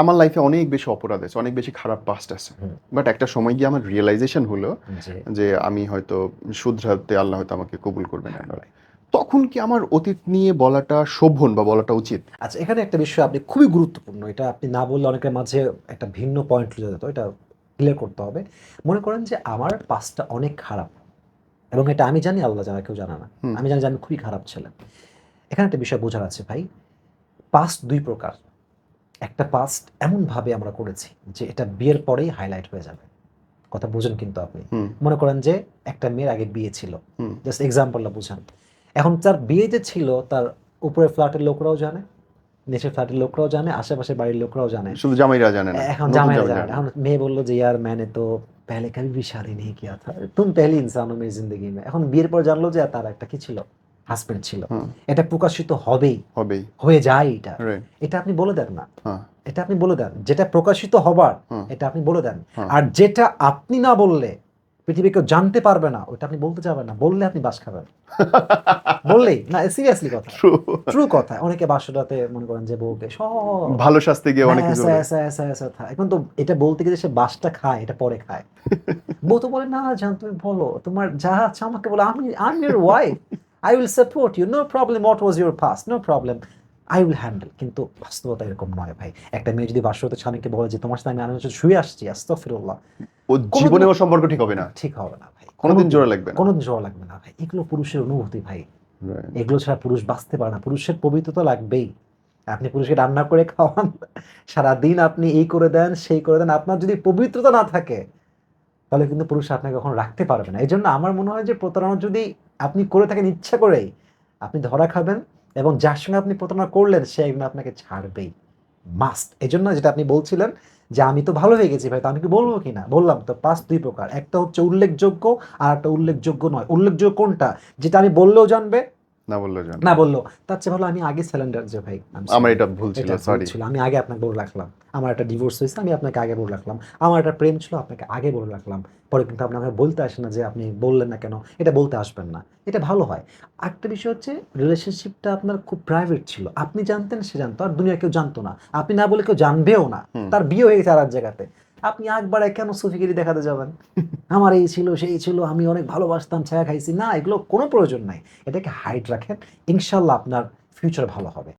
আমার লাইফে অনেক বেশি অপরাধ আছে অনেক বেশি খারাপ পাস্ট আছে। বাট একটা সময় গিয়ে আমার রিয়েলাইজেশন হলো যে আমি হয়তো শুধরাতে আল্লাহ হয়তো আমাকে কবুল করবে না। তখন কি আমার অতীত নিয়ে বলাটা শোভন বা বলাটা উচিত? আচ্ছা এখানে একটা বিষয় আপনি খুবই গুরুত্বপূর্ণ এটা আপনি না বললে অনেকের মাঝে একটা ভিন্ন পয়েন্ট চলে যেত এটা ক্লিয়ার করতে হবে। মনে করেন যে আমার পাসটা অনেক খারাপ এবং এটা আমি জানি আল্লাহ জানা কেউ জানা না। আমি জানি যে আমি খুবই খারাপ ছিলাম। এখানে একটা বিষয় বোঝার আছে ভাই পাস্ট দুই প্রকার। একটা পাস্ট এমনভাবে আমরা করেছি যে এটা বিয়ের পরেই হাইলাইট হয়ে যাবে। কথা বুঝুন কিন্তু আপনি। মনে করেন যে একটা মেয়ের আগে বিয়ে ছিল। জাস্ট এক্সাম্পলটা বুঝান। এখন তার বিয়ে যে ছিল তার উপরে ফ্ল্যাটের লোকরাও জানে নিচের ফ্ল্যাটের লোকরাও জানে আশেপাশের বাড়ির লোকরাও জানে। শুধু জামাইরা জানে এখন জামাইরা জানে এখন মেয়ে বলল যে ইয়ার ম্যানে তো পেহলে কবি বিশালী নেই কি আথা তুমি পেলে ইনসান মেয়ে জিন্দগি মে এখন বিয়ের পর জানলো যে তার একটা কি ছিল? হাজবেন্ড ছিল এটা প্রকাশিত হবেই হবেই হয়ে যায় এটা এটা আপনি বলে দেন না হ্যাঁ এটা আপনি বলে দেন যেটা প্রকাশিত হবার এটা আপনি বলে দেন হ্যাঁ। আর যেটা আপনি না বললে পৃথিবী কেউ জানতে পারবে না ওটা আপনি বলতে যাবেন না বললে আপনি বাস খাবেন বললেই না সিরিয়াসলি কথা ট্রু কথা অনেকে বাসরাতে মনে করেন যে বউকে সব ভালো শাস্তি গিয়ে অনেক হ্যাঁ, কিছু। এখন তো এটা বলতে গেলে সে বাসটা খায় এটা পরে খায় বউ তো বলে না জান তুমি বলো তোমার যা আছে আমাকে বলো আমি your wife I will support you no problem what was your pass no problem I will handle কিন্তু বাস্তবতা এরকম নয় ভাই। একটা মেয়ে যদি বাসরতে স্বামীকে বলে যে তোমার সাথে আমি আনন্দ শুয়ে আসছি। আস্তফিরুল্লাহ ও জীবনেও সম্পর্ক ঠিক হবে না। ঠিক হবে না ভাই। কোনোদিন জোড়া লাগবে না। কোনোদিন জোর লাগবে না ভাই। এগুলো পুরুষের অনুভূতি ভাই। এগুলো ছাড়া পুরুষ বাঁচতে পারে না। পুরুষের পবিত্রতা লাগবেই। আপনি পুরুষকে রান্না করে খাওয়ান। সারাদিন আপনি এই করে দেন সেই করে দেন। আপনার যদি পবিত্রতা না থাকে তাহলে কিন্তু পুরুষ আপনাকে কখনো রাখতে পারবে না। এই জন্য আমার মনে হয় যে প্রতারণা যদি আপনি করে থাকেন ইচ্ছা করেই। আপনি ধরা খাবেন এবং যার সঙ্গে আপনি প্রতারণা করলেন, সে একদিন আপনাকে ছাড়বেই। মাস্ট এই জন্য যেটা আপনি বলছিলেন যে, আমি তো ভালো হয়ে গেছি ভাই, তো আমি কি বলব কি না বললাম তো পাঁচ দুই প্রকার। একটা হচ্ছে উল্লেখযোগ্য আর একটা উল্লেখযোগ্য নয়। উল্লেখযোগ্য কোনটা? যেটা আমি বললেও জানবে না বলল না। বলল। তার চেয়ে ভালো আমি আগে সিলিন্ডার যে ভাই আমার এটা ভুল ছিল সরি ছিল। আমি আগে আপনাকে বলে রাখলাম। আমার একটা ডিভোর্স হয়েছে আমি আপনাকে আগে বলে রাখলাম। আমার একটা প্রেম ছিল আপনাকে আগে বলে রাখলাম। পরে কিন্তু আপনাকে বলতে আসে না যে আপনি বললেন না কেন। এটা বলতে আসবেন না। এটা ভালো হয়। একটা বিষয় হচ্ছে রিলেশনশিপটা আপনার খুব প্রাইভেট ছিল। আপনি জানতেন সে জানতো। আর দুনিয়া কেউ জানতো না। আপনি না বলে কেউ জানবেও না। তার বিয়ে হয়ে গেছে আর এক জায়গাতে। আপনি একবারে কেন সুফিগিরি দেখাতে যাবেন? আমার এই ছিল, সেই ছিল, আমি অনেক ভালোবাসতাম ছায়া খাইছি। না, এগুলো কোনো প্রয়োজন নাই। এটাকে হাইট রাখেন। ইনশাল্লাহ আপনার ফিউচার ভালো হবে।